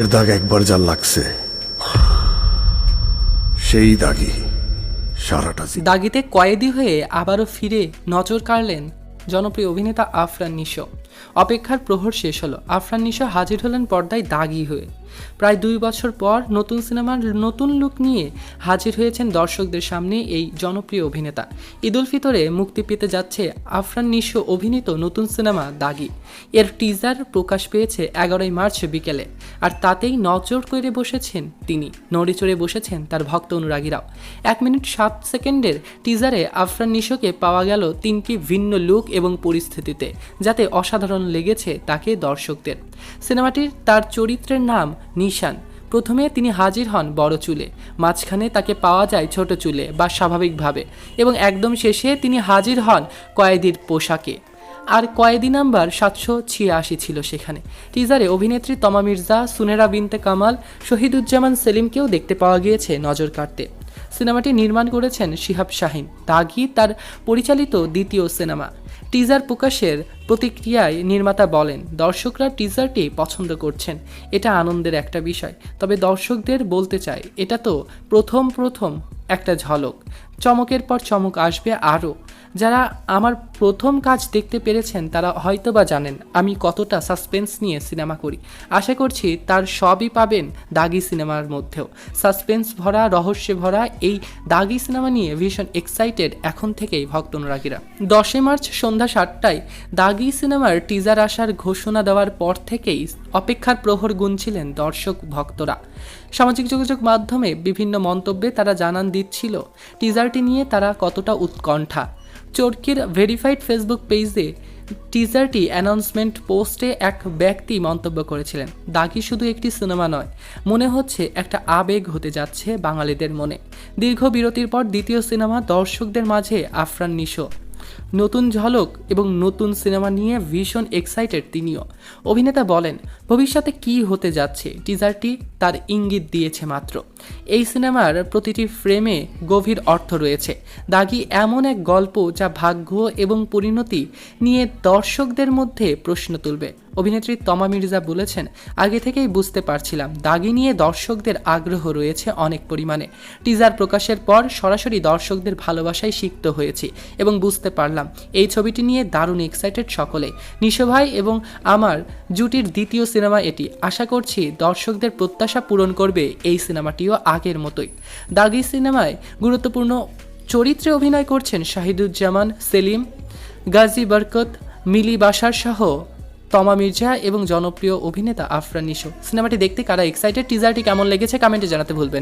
এর দাগ একবার যা লাগছে, সেই দাগি সারাটা দাগিতে কয়েদি হয়ে আবারও ফিরে নজর কাড়লেন জনপ্রিয় অভিনেতা আফরান নিশো। অপেক্ষার প্রহর শেষ হলো। আফরান নিশো হাজির হলেন পর্দায় দাগি হয়ে। প্রায় দুই বছর পর নতুন সিনেমার নতুন লুক নিয়ে হাজির হয়েছেন দর্শকদের সামনে এই জনপ্রিয় অভিনেতা। ঈদুল ফিতরে মুক্তি পেতে যাচ্ছে আফরান নিশো অভিনীত নতুন সিনেমা দাগি। এর টিজার প্রকাশ পেয়েছে এগারোই মার্চ বিকেলে। আর তাতেই নজর করে বসেছেন তিনি। নড়ে চড়ে বসেছেন তার ভক্ত অনুরাগীরাও। এক মিনিট সাত সেকেন্ডের টিজারে আফরান নিশোকে পাওয়া গেল তিনটি ভিন্ন লুক এবং পরিস্থিতিতে, যাতে অসাধারণ লেগেছে তাকে দর্শকদের। সিনেমাটির তার চরিত্রের নাম নিশান। প্রথমে তিনি হাজির হন বড় চুলে। মাঝখানে তাকে পাওয়া যায় ছোট চুলে বা স্বাভাবিকভাবে এবং একদম শেষে তিনি হাজির হন কয়েদির পোশাকে। আর কয়েদি নাম্বার সাতশো ছিয়াশি ছিল সেখানে। টিজারে অভিনেত্রী তমা মির্জা, সুনেরা বিনতে কামাল, শহীদুজ্জামান সেলিমকেও দেখতে পাওয়া গিয়েছে নজর কাটতে সিনেমাটি নির্মাণ করেছেন শিহাব শাহিন। দাগি তার পরিচালিত দ্বিতীয় সিনেমা। টিজার প্রকাশের প্রতিক্রিয়ায় নির্মাতা বলেন, দর্শকরা টিজারটি পছন্দ করছেন। এটা আনন্দের একটা বিষয়। তবে দর্শকদের বলতে চাই, এটা তো প্রথম প্রথম একটা ঝলক। চমকের পর চমক আসবে আরও। যারা আমার প্রথম কাজ দেখতে পেরেছেন, তারা হয়তো বা জানেন, আমি কতটা সাসপেন্স নিয়ে সিনেমা করি। আশা করছি তার সবই পাবেন দাগি সিনেমার মধ্যেও। সাসপেন্স ভরা, রহস্যে ভরা, এই দাগি সিনেমা নিয়ে ভীষণ এক্সাইটেড এখন থেকেই ভক্ত অনুরাগীরা দশই মার্চ সন্ধ্যা সাতটায় দাগি সিনেমার টিজার আসার ঘোষণা দেওয়ার পর থেকেই অপেক্ষার প্রহর গুনছিলেন দর্শক ভক্তরা। সামাজিক যোগাযোগ মাধ্যমে বিভিন্ন মন্তব্যে তারা জানান দিচ্ছিল টিজারটি নিয়ে তারা কতটা উৎকণ্ঠা? চরকির ভেরিফাইড ফেসবুক পেজে টিজারটি অ্যানাউন্সমেন্ট পোস্টে এক ব্যক্তি মন্তব্য করেছিলেন। দাগি শুধু একটি সিনেমা নয়, মনে হচ্ছে একটা আবেগ হতে যাচ্ছে বাঙালিদের মনে। দীর্ঘ বিরতির পর দ্বিতীয় সিনেমা দর্শকদের মাঝে আফরান নিশো। নতুন ঝলক এবং নতুন সিনেমা নিয়ে ভীষণ এক্সাইটেড তিনিও। অভিনেতা বলেন, ভবিষ্যতে কি হতে যাচ্ছে? টিজারটি তার ইঙ্গিত দিয়েছে মাত্র। এই সিনেমার প্রতিটি ফ্রেমে গভীর অর্থ রয়েছে। দাগি এমন এক গল্প যা ভাগ্য এবং পরিণতি নিয়ে দর্শকদের মধ্যে প্রশ্ন তুলবে। অভিনেত্রী তমা মির্জা বলেছেন, আগে থেকেই বুঝতে পারছিলাম, দাগি নিয়ে দর্শকদের আগ্রহ রয়েছে অনেক পরিমাণে। টিজার প্রকাশের পর সরাসরি দর্শকদের ভালোবাসায় সিক্ত হয়েছি এবং বুঝতে পারলাম। এই ছবিটি নিয়ে দারুণ এক্সাইটেড সকলে। নিশো ভাই এবং আমার জুটির দ্বিতীয় সিনেমা এটি। আশা করছি দর্শকদের প্রত্যাশা পূরণ করবে এই সিনেমাটিও আগের মতোই। দাগি সিনেমায় গুরুত্বপূর্ণ চরিত্রে অভিনয় করছেন শাহিদুজ্জামান, সেলিম, গাজী বরকত, মিলি বাসার সহ তমা মির্জা এবং জনপ্রিয় অভিনেতা আফরান নিশো। সিনেমাটি দেখতে কারা এক্সাইটেড টিজারটি কেমন লেগেছে? কমেন্টে জানাতে ভুলবেন।